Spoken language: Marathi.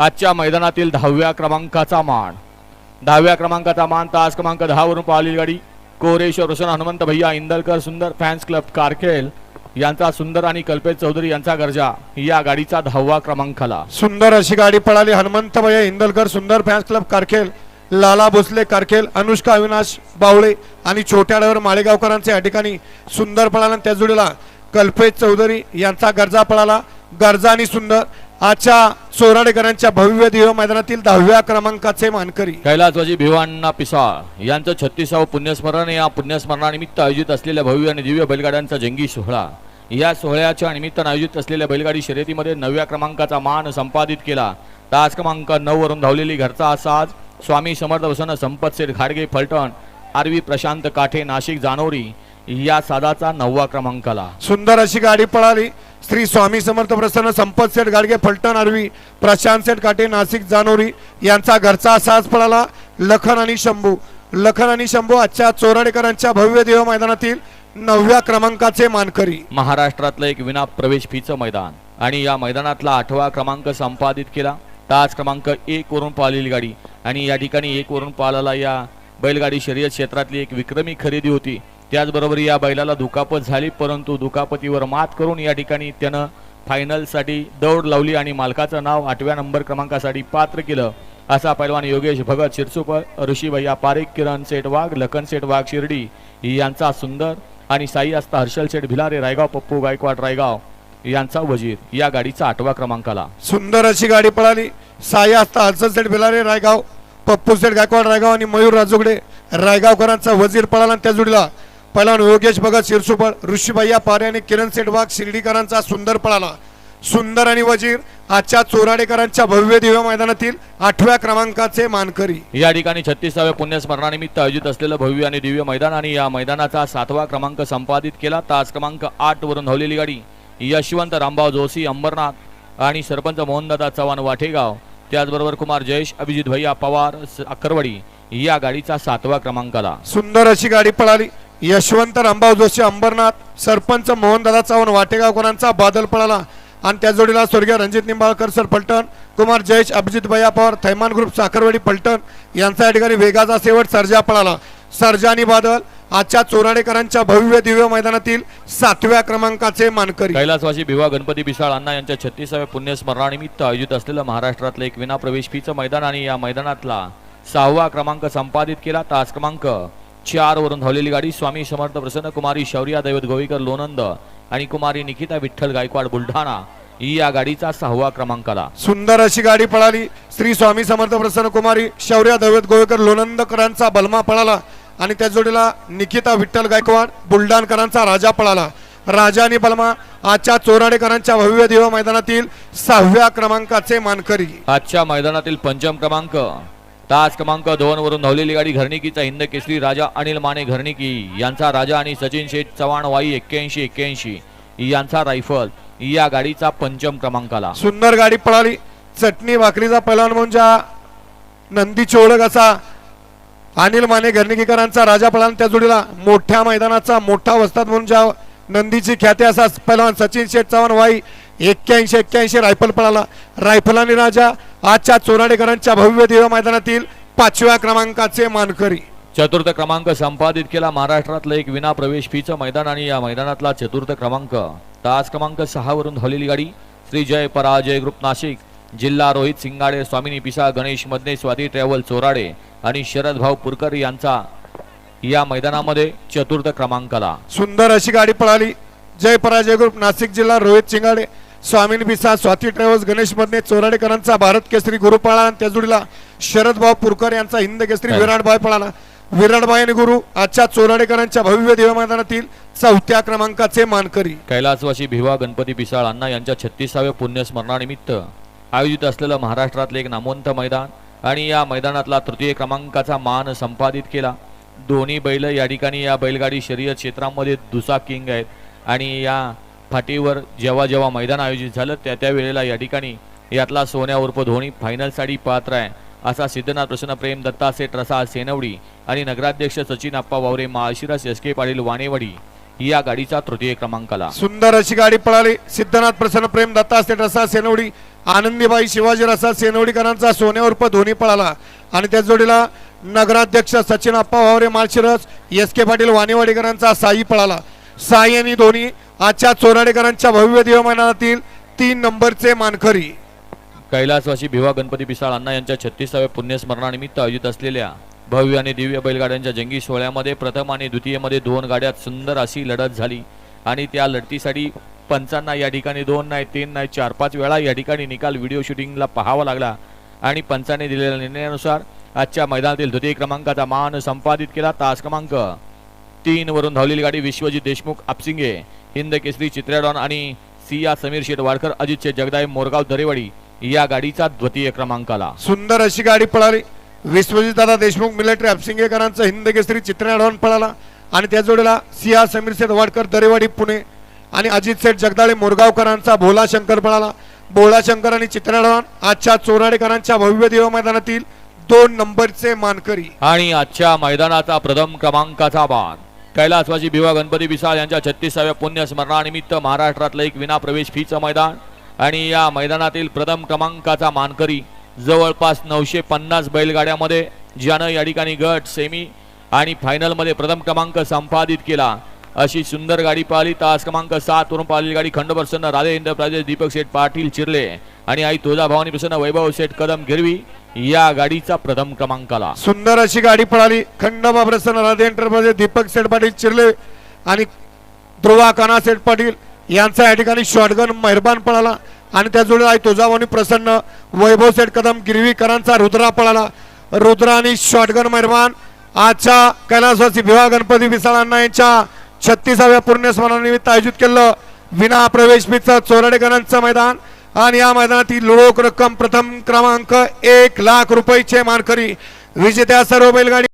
आजच्या मैदानातील दहाव्या क्रमांकाचा मान. दहाव्या क्रमांकाचा मान तास क्रमांक दहावरून पाहिलेली गाडी. कोरेश्वर रोशन हनुमंत भैया इंदलकर सुंदर फॅन्स क्लब कारखेल यांचा सुंदर आणि कल्पेश चौधरी यांचा गरजा या गाडीचा दहावा क्रमांकाला. सुंदर अशी गाडी पळाली. हनुमंत भैया इंदलकर सुंदर फॅन्स क्लब कारखेल लाला भोसले कारखेल अनुष्का अविनाश बावळे आणि छोट्या डावर माळेगावकरांचे या ठिकाणी सुंदर पळाला. त्या जोडीला कल्पेश चौधरी यांचा गरजा पळाला. गरजा आणि सुंदर आजच्या चोराडेकरांच्या भव्य दिव्य मैदानातील दहाव्या क्रमांकाचे मानकरी. कैलासवाजी भिवाण्णा पिसाळ. यांचं छत्तीसावं पुण्यस्मरण या पुण्यस्मरणानिमित्त आयोजित असलेल्या भव्य आणि दिव्य बैलगाड्यांचा जंगी सोहळा. या सोहळ्याच्या निमित्तानं आयोजित असलेल्या बैलगाडी शर्यतीमध्ये नवव्या क्रमांकाचा मान संपादित केला. तास क्रमांक नऊ वरून धावलेली घरचा हा साज स्वामी समर्थ वसन संपत सेठ घाडगे फलटण आरवी प्रशांत काठे नाशिक जानोरी या सादाचा नववा क्रमांकाला. सुंदर अशी गाडी पळाली. श्री स्वामी समर्थ प्रसन्न संपत सेठ गाडगे फलटण आरवी प्रशांत सेठ काटे नाशिक जानोरी यांचा घरचा असाच पळाला. लखन आणि शंभू. लखन आणि शंभू आजच्या चोराडेकरांच्या भव्य देव मैदानातील नवव्या क्रमांकाचे मानकरी. महाराष्ट्रातलं एक विना प्रवेश फीचं मैदान आणि या मैदानातला आठवा क्रमांक संपादित केला. ताच क्रमांक एक वरून पाहिलेली गाडी आणि या ठिकाणी एक वरून पालाला या बैलगाडी शर्यत क्षेत्रातली एक विक्रमी खरेदी होती. त्याचबरोबर या बैलाला दुखापत झाली परंतु दुखापतीवर मात करून या ठिकाणी त्यानं फायनलसाठी दौड लावली आणि मालकाचं नाव आठव्या नंबर क्रमांकासाठी पात्र केलं. असा पैलवान योगेश भगत शिरसुप ऋषीभैया पारेख किरण सेठ वाघ लखन सेठ वाघ शिर्डी यांचा सुंदर आणि साई असता हर्षल सेठ भिलारे रायगाव पप्पू गायकवाड रायगाव यांचा वजीर या गाडीचा आठवा क्रमांकाला. सुंदर अशी गाडी पळाली. साई असता हर्षल सेठ भिलारे रायगाव पप्पू सेठ गायकवाड रायगाव आणि मयूर राजोगडे रायगावकरांचा वजीर पळाला त्या जोडीला पहिला योगेश भगत शिरसुपर ऋषीभैया पारे आणि किरण सेठ वाघ शिर्डीकरांचा सुंदर पळाला सुंदर आणि वजीर आजच्या चोराडेकरांच्या भव्य दिव्य मैदानातील आठव्या क्रमांकाचे मानकरी. या ठिकाणी छत्तीसाव्या पुण्यस्मरणानिमित्त आयोजित असलेलं भव्य आणि दिव्य मैदान आणि या मैदानाचा सातवा क्रमांक संपादित केला. तास क्रमांक आठ वरून धावलेली गाडी यशवंत रामभाऊ जोशी अंबरनाथ आणि सरपंच मोहनदादा चव्हाण वाठेगाव. त्याचबरोबर कुमार जयेश अभिजित भैया पवार अक्करवाडी या गाडीचा सातवा क्रमांकाला. सुंदर अशी गाडी पळाली. यशवंत रामभाऊ जोशी अंबरनाथ सरपंच मोहनदादा चव्हाण वाटेगावकरांचा बादल पळाला? आणि त्या जोडीला स्वर्गीय रणजित निंबाळकर सर पलटण कुमार जयेश अभिजित भैया पवार थैमान ग्रुप साखरवाडी पलटण यांचा या ठिकाणी वेगाचा शेवट सर्जा पळाला. सर्जा आणि बादल आजच्या चोराडेकरांच्या भव्य दिव्य मैदानातील सातव्या क्रमांकाचे मानकरी. कैलासवासी भिवा गणपती बिसाळ अण्णा यांच्या छत्तीसाव्या पुण्यस्मरणानिमित्त आयोजित असलेलं महाराष्ट्रातलं एक विना प्रवेश फीचं मैदान आणि या मैदानातला सहावा क्रमांक संपादित केला. तास क्रमांक चार वरून धावलेली गाडी स्वामी समर्थ प्रसन्न कुमारी शौर्या दैवत गोविकर लोणंद आणि कुमारी निकिता विठ्ठल गायकवाड बुलढाणा या गाडीचा सहावा क्रमांकाला. सुंदर अशी गाडी पळाली. श्री स्वामी समर्थ प्रसन्न कुमारी शौर्य दैवत गोवेकर लोणंदकरांचा बलमा पळाला आणि त्या जोडीला निकिता विठ्ठल गायकवाड बुलढाणकरांचा राजा पळाला. राजा आणि बलमा आजच्या चोराडेकरांच्या भव्य दिव्य मैदानातील सहाव्या क्रमांकाचे मानकरी. आजच्या मैदानातील पंचम क्रमांक तास क्रमांक दोन वरून धावलेली गाडी घरणिकीचा हिंद केसरी राजा अनिल माने घरणिकी. यांचा राजा आणि सचिन शेठ चव्हाण वाई एक्क्याऐंशी एक्क्याऐंशी. यांचा रायफल. या गाडीचा पंचम क्रमांकाला. सुंदर गाडी पळाली. चटणी भाकरीचा पहिला म्हणजे नंदीची ओळख असा अनिल माने घरणिकीकरांचा राजा पळाला त्या जोडीला मोठ्या मैदानाचा मोठा वस्तात म्हणून ज्या नंदीची ख्याती असा पहिलवान सचिन शेठ चव्हाण वाई एक्क्याऐंशी एक्क्याऐंशी रायफल पळाला. रायफल आणि राजा आजच्या चोराडेकरांच्या भव्य दिव्य मैदानातील पाचव्या क्रमांकाचे मानकरी. चतुर्थ क्रमांक संपादित केला महाराष्ट्रातलं एक विना प्रवेश फीचं मैदान आणि या मैदानातला चतुर्थ क्रमांक. तास क्रमांक सहा वरून धावलेली गाडी श्री जय पराजय ग्रुप नाशिक जिल्हा रोहित सिंगाडे स्वामिनी पिसा गणेश मदने स्वाती ट्रॅव्हल चोराडे आणि शरद भाऊ पुरकर यांचा या मैदानामध्ये चतुर्थ क्रमांकाला. सुंदर अशी गाडी पळाली. जय पराजय ग्रुप नाशिक जिल्हा रोहित चिंगाडे स्वामीन बिसा स्वाती ट्रॅव्हल्स गणेश मधने चोराडेकरांचा भारत केसरी गुरु पळाला आणि त्या जोडीला शरद भाऊ पुरकर यांचा हिंद केसरी काय? विराटभाई पळाला. विराटभाई आणि गुरु आजच्या चोराडेकरांच्या भव्य दिव्य मैदानातील चौथ्या क्रमांकाचे मानकरी. कैलासवासी भिवा गणपती पिसाळ अण्णा यांच्या छत्तीसाव्या पुण्यस्मरणानिमित्त आयोजित असलेलं महाराष्ट्रातलं एक नामवंत मैदान आणि या मैदानातला तृतीय क्रमांकाचा मान संपादित केला. दोन्ही बैल या ठिकाणी या बैलगाडी शर्यत क्षेत्रामध्ये दुसा किंग आहेत आणि या फाटीवर जेव्हा जेव्हा मैदान आयोजित झालं त्या त्या वेळेला या ठिकाणी यातला सोन्या उर्फ धोनी फायनलसाठी पात्र आहे असा सिद्धनाथ प्रसन्न प्रेम दत्ता सेठ रसा सेनवडी आणि नगराध्यक्ष सचिन आप्पा वावरे माळशिरस एस के पाटील वाणेवडी या गाडीचा तृतीय क्रमांकाला. सुंदर अशी गाडी पळाली. सिद्धनाथ प्रसन्न प्रेम दत्ता रसा सेनवडी आनंदीबाई शिवाजी रसा सेनवडीकरांचा सोन्या उर्फ धोनी पळाला. आणि त्या जोडीला नगराध्यक्ष सचिन अप्पा वावरे माळशिरस एस के पाटील वाणेवाडीकरांचा साई पळाला. साई आणि धोनी आजच्या चोराडेकरांच्या भव्य देवमानातील तीन नंबरचे मानकरी. कैलासवासी भिवा गणपती पिसाळ अण्णा यांच्या छत्तीसाव्या पुण्यस्मरणानिमित्त आयोजित असलेल्या भव्य आणि दिव्य बैलगाड्यांच्या जंगी सोहळ्यामध्ये प्रथम आणि द्वितीयमध्ये दोन गाड्यात सुंदर अशी लढत झाली. आणि त्या लढतीसाठी पंचांना या ठिकाणी दोन नाही तीन नाही चार पाच वेळा या ठिकाणी निकाल व्हिडिओ शूटिंगला पाहावा लागला. आणि पंचांनी दिलेल्या निर्णयानुसार आजच्या मैदानातील द्वितीय क्रमांकाचा मान संपादित केला. तास क्रमांक तीन वरून धावलेली गाडी विश्वजित देशमुख आपसिंगे. हिंद केसरी चित्र्याडॉन आणि सिया समीर शेठ वाडकर अजित शेठ जगदाय मोरगाव दरेवाडी या गाडीचा द्वितीय क्रमांक आला सुंदर अशी गाडी पळाली. विश्वजित दादा देशमुख मिलिटरी अपसिंगेकरांचं हिंद केसरी चित्रणाडवून पळाला. आणि त्या जोडीला सिया समीर सेठ वाडकर दरेवाडी पुणे आणि अजित सेठ जगदाळे मोरगावकरांचा भोला शंकर पळाला. भोला शंकर आणि चित्रणाडवण आजच्या चोराडेकरांच्या भव्य देव मैदानातील दोन नंबरचे मानकरी. आणि आजच्या मैदानाचा प्रथम क्रमांकाचा मान कैलासवासी भिवा गणपती विसाळ यांच्या छत्तीसाव्या पुण्य स्मरणानिमित्त महाराष्ट्रातलं एक विना प्रवेश फीचं मैदान. आणि या मैदानातील प्रथम क्रमांकाचा मानकरी जवळपास नऊशे पन्नास बैलगाड्यामध्ये ज्यानं या ठिकाणी गट सेमी आणि फायनलमध्ये प्रथम क्रमांक संपादित केला. अशी सुंदर गाडी पाहिली. तास क्रमांक सात वरून पाहिलेली गाडी खंडप्रसन्न राधे इंटरप्राइजेस दीपक शेठ पाटील चिरले आणि आई तुळजा भवानी प्रसन्न वैभव शेठ कदम गिरवी या गाडीचा प्रथम क्रमांकाला. सुंदर अशी गाडी पळाली. खंडोबा प्रसन्न राधे एंटरप्राइज दीपक शेठ पाटील चिरले आणि ध्रुवा काना सेठ पाटील यांचा या ठिकाणी शॉटगन मेहरबान पळाला. आणि त्या जोडीला आई तुळजाभवानी प्रसन्न वैभव सेठ कदम गिरवीकरांचा रुद्रा पळाला. रुद्रा आणि शॉटगन मेहरबान. आजच्या कैलासवासी भिवा गणपती विसाळांना यांच्या छत्तीसाव्या पुण्यस्मरणानिमित्त आयोजित केलं. विना प्रवेश मित्र चोरडेकरांचं मैदान. आणि या मैदानातील रोख रक्कम प्रथम क्रमांक एक लाख रुपयेचे मानकरी. विजेत्या सर्व बैलगाडी